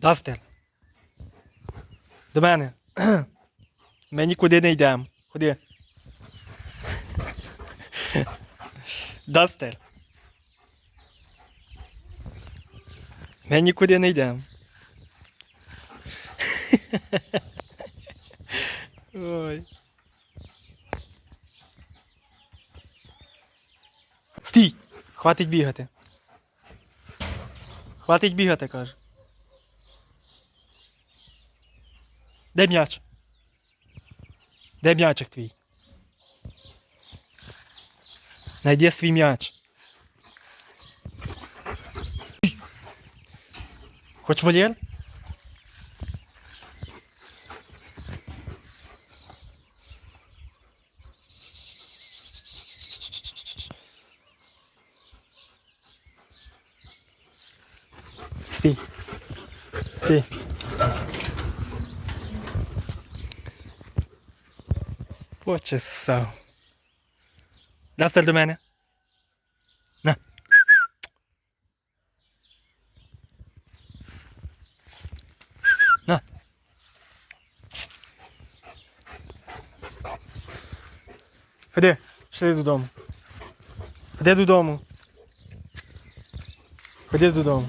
Дастер. До мене. Ми нікуди не йдемо. Ходи. Дастер. Ми нікуди не йдемо. Ой. Стій! Хватить бігати. Хватить бігати, каже. Де м'яч? Де м'ячик твій? Найди свій м'яч. Хоч вольєр? Стій. Стій. Почесав. Дастер до мене. На. На. Ходи, пішли додому. Ходи додому. Ходи додому.